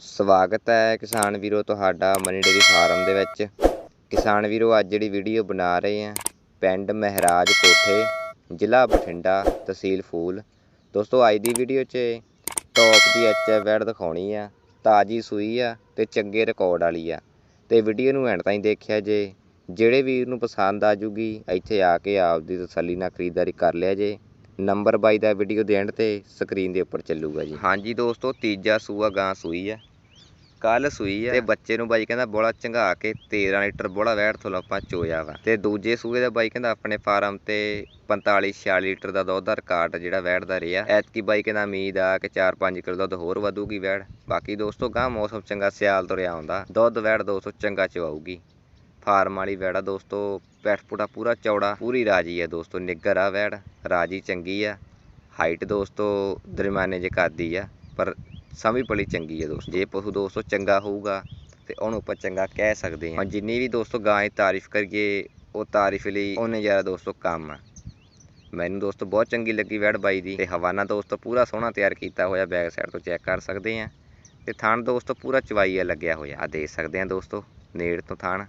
ਸਵਾਗਤ ਹੈ ਕਿਸਾਨ ਵੀਰੋ ਤੁਹਾਡਾ ਮਨੀ ਡੇਰੀ ਫਾਰਮ ਦੇ ਵਿੱਚ। ਕਿਸਾਨ ਵੀਰੋ, ਅੱਜ ਜਿਹੜੀ ਵੀਡੀਓ ਬਣਾ ਰਹੇ ਆ ਪਿੰਡ ਮਹਿਰਾਜ ਕੋਠੇ, ਜ਼ਿਲ੍ਹਾ ਬਠਿੰਡਾ ਤਹਿਸੀਲ ਫੂਲ। ਦੋਸਤੋ, ਅੱਜ ਦੀ ਵੀਡੀਓ 'ਚ ਟੌਪ ਦੀ ਐਚਐਫ ਵੈੜ ਦਿਖਾਉਣੀ ਆ, ਤਾਜੀ ਸੂਈ ਆ ਤੇ ਚੰਗੇ ਰਿਕਾਰਡ ਵਾਲੀ ਆ। ਤੇ ਵੀਡੀਓ ਨੂੰ ਐਂਡ ਤਾਈਂ ਦੇਖਿਆ ਜੇ, ਜਿਹੜੇ ਵੀਰ ਨੂੰ ਪਸੰਦ ਆ ਜੂਗੀ, ਇੱਥੇ ਆ ਕੇ ਆਪਦੀ ਤਸੱਲੀ ਨਾਲ ਖਰੀਦਦਾਰੀ ਕਰ ਲਿਆ ਜੇ। ਨੰਬਰ ਬਾਈ ਦਾ ਵੀਡੀਓ ਦੇ ਐਂਡ ਤੇ ਸਕਰੀਨ ਦੇ ਉੱਪਰ ਚੱਲੂਗਾ ਜੀ। ਹਾਂਜੀ ਦੋਸਤੋ, ਤੀਜਾ ਸੂਆ ਗਾਂ ਸੂਈ ਆ। ਕੱਲ ਸੂਈ ਆ ਤੇ ਬੱਚੇ ਨੂੰ ਬਾਈ ਕਹਿੰਦਾ ਬੋਲਾ ਚੰਗਾ ਕੇ 13 ਲੀਟਰ ਬੋਲਾ ਵੈੜ ਤੋਂ ਆਪਾਂ ਚੋਇਆ ਵਾ। ਤੇ ਦੂਜੇ ਸੂਏ ਦਾ ਬਾਈ ਕਹਿੰਦਾ ਆਪਣੇ ਫਾਰਮ ਤੇ 45 46 ਲੀਟਰ ਦਾ ਦੁੱਧ ਦਾ ਰਿਕਾਰਡ ਜਿਹੜਾ ਵੈੜ ਦਾ ਰਿਹਾ। ਐਤਕੀ ਬਾਈ ਕਹਿੰਦਾ ਉਮੀਦ ਆ ਕਿ 4-5 ਕਿਲੋ ਦੁੱਧ ਹੋਰ ਵਧੂਗੀ ਵੈੜ। ਬਾਕੀ ਦੋਸਤੋ ਗਾਂ ਮੌਸਮ ਚੰਗਾ ਸਿਆਲ ਤੁਰਿਆ ਆਉਂਦਾ। ਦੁੱਧ ਵੈੜ ਦੋਸਤੋ ਚੰਗਾ ਚਵਾਊਗੀ। ਫਾਰਮ ਵਾਲੀ ਵੈੜਾ ਦੋਸਤੋ ਪੈਠ ਪੁੜਾ ਪੂਰਾ ਚੌੜਾ, ਪੂਰੀ ਰਾਜੀ ਹੈ ਦੋਸਤੋ ਨਿੱਗਰ ਆ ਵੈੜ। ਰਾਜੀ ਚੰਗੀ ਆ। ਹਾਈਟ ਦੋਸਤੋ ਦਰਮਿਆਨੇ ਜੇ ਕਰਦੀ ਆ, ਪਰ ਸਮਝ ਬੜੀ ਚੰਗੀ ਹੈ ਦੋਸਤੋ। ਜੇ ਪਸ਼ੂ ਦੋਸਤੋ ਚੰਗਾ ਹੋਊਗਾ, ਤੇ ਉਹਨੂੰ ਆਪਾਂ ਚੰਗਾ ਕਹਿ ਸਕਦੇ ਹਾਂ। ਜਿੰਨੀ ਵੀ ਦੋਸਤੋ ਗਾਂ ਦੀ ਤਾਰੀਫ ਕਰੀਏ, ਉਹ ਤਾਰੀਫ ਲਈ ਉਹਨੇ ਜ਼ਿਆਦਾ ਦੋਸਤੋ ਕੰਮ ਆ। ਮੈਨੂੰ ਦੋਸਤੋ ਬਹੁਤ ਚੰਗੀ ਲੱਗੀ ਵੈੜ ਬਾਈ ਦੀ। ਤੇ ਹਵਾਨਾ ਦੋਸਤੋ ਪੂਰਾ ਸੋਹਣਾ ਤਿਆਰ ਕੀਤਾ ਹੋਇਆ, ਬੈਕ ਸਾਈਡ ਤੋਂ ਚੈੱਕ ਕਰ ਸਕਦੇ ਆ ਤੇ ਥਣ ਦੋਸਤੋ ਪੂਰਾ ਚਵਾਈਆ ਲੱਗਿਆ ਹੋਇਆ। ਆ ਦੇਖ ਸਕਦੇ ਆ ਦੋਸਤੋ, ਨੇੜ ਤੋਂ ਥਣ,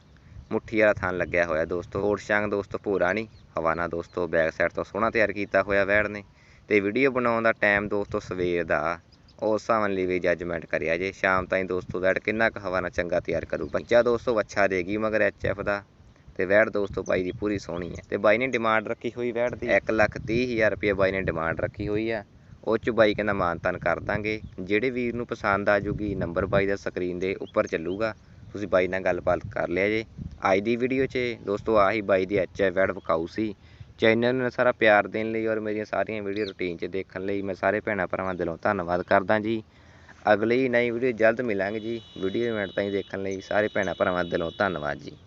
ਮੁੱਠੀ ਵਾਲਾ ਥਣ ਲੱਗਿਆ ਹੋਇਆ ਦੋਸਤੋ। ਹੋਰ ਸ਼ੰਗ ਦੋਸਤੋ ਪੂਰਾ ਨਹੀਂ। ਹਵਾਨਾ ਦੋਸਤੋ ਬੈਕ ਸਾਈਡ ਤੋਂ ਸੋਹਣਾ ਤਿਆਰ ਕੀਤਾ ਹੋਇਆ ਵੈੜ ਨੇ। ਤੇ ਵੀਡੀਓ ਬਣਾਉਣ ਦਾ ਟਾਈਮ ਦੋਸਤੋ ਸਵੇਰ ਦਾ ਉਸ ਹਿਸਾਬ ਲਈ ਵੀ ਜੱਜਮੈਂਟ ਕਰਿਆ ਜੇ। ਸ਼ਾਮ ਤਾਈਂ ਦੋਸਤੋ ਵੈਟ ਕਿੰਨਾ ਕੁ ਹਵਾ ਨਾਲ ਚੰਗਾ ਤਿਆਰ ਕਰੂ। ਬੱਚਾ ਦੋਸਤੋ ਅੱਛਾ ਦੇਗੀ ਮਗਰ ਐਚਐਫ ਦਾ। ਤੇ ਵੈੜ ਦੋਸਤੋ ਬਾਈ ਦੀ ਪੂਰੀ ਸੋਹਣੀ ਹੈ ਤੇ ਬਾਈ ਨੇ ਡਿਮਾਂਡ ਰੱਖੀ ਹੋਈ ਵੈਟ ਦੀ। 1 ਲੱਖ ਤੀਹ ਹਜ਼ਾਰ ਰੁਪਏ ਬਾਈ ਨੇ ਡਿਮਾਂਡ ਰੱਖੀ ਹੋਈ ਆ। ਉਹ ਚ ਬਾਈ ਕਹਿੰਦਾ ਮਾਨਤਾਨ ਕਰ ਦਾਂਗੇ। ਜਿਹੜੇ ਵੀਰ ਨੂੰ ਪਸੰਦ ਆ ਜੂਗੀ ਨੰਬਰ ਬਾਈ ਦਾ ਸਕਰੀਨ ਦੇ ਉੱਪਰ ਚੱਲੂਗਾ। ਤੁਸੀਂ ਬਾਈ ਨਾਲ ਗੱਲਬਾਤ ਕਰ ਲਿਆ ਜੇ। ਅੱਜ ਦੀ ਵੀਡੀਓ 'ਚ ਦੋਸਤੋ ਆਹੀ ਬਾਈ ਦੀ ਐਚਐਫ ਵੈੜ ਵਿਕਾਊ ਸੀ। ਚੈਨਲ ਨੂੰ ਸਾਰਾ ਪਿਆਰ ਦੇਣ ਲਈ ਔਰ ਮੇਰੀਆਂ ਸਾਰੀਆਂ ਵੀਡੀਓ ਰੁਟੀਨ 'ਚ ਦੇਖਣ ਲਈ ਮੈਂ ਸਾਰੇ ਭੈਣਾਂ ਭਰਾਵਾਂ ਦਿਲੋਂ ਧੰਨਵਾਦ ਕਰਦਾ ਜੀ। ਅਗਲੀ ਨਈ ਵੀਡੀਓ ਜਲਦ ਮਿਲਾਂਗੇ ਜੀ। ਵੀਡੀਓ ਮਿੰਟ ਤਾਈਂ ਦੇਖਣ ਲਈ ਸਾਰੇ ਭੈਣਾਂ ਭਰਾਵਾਂ ਦਿਲੋਂ ਧੰਨਵਾਦ ਜੀ।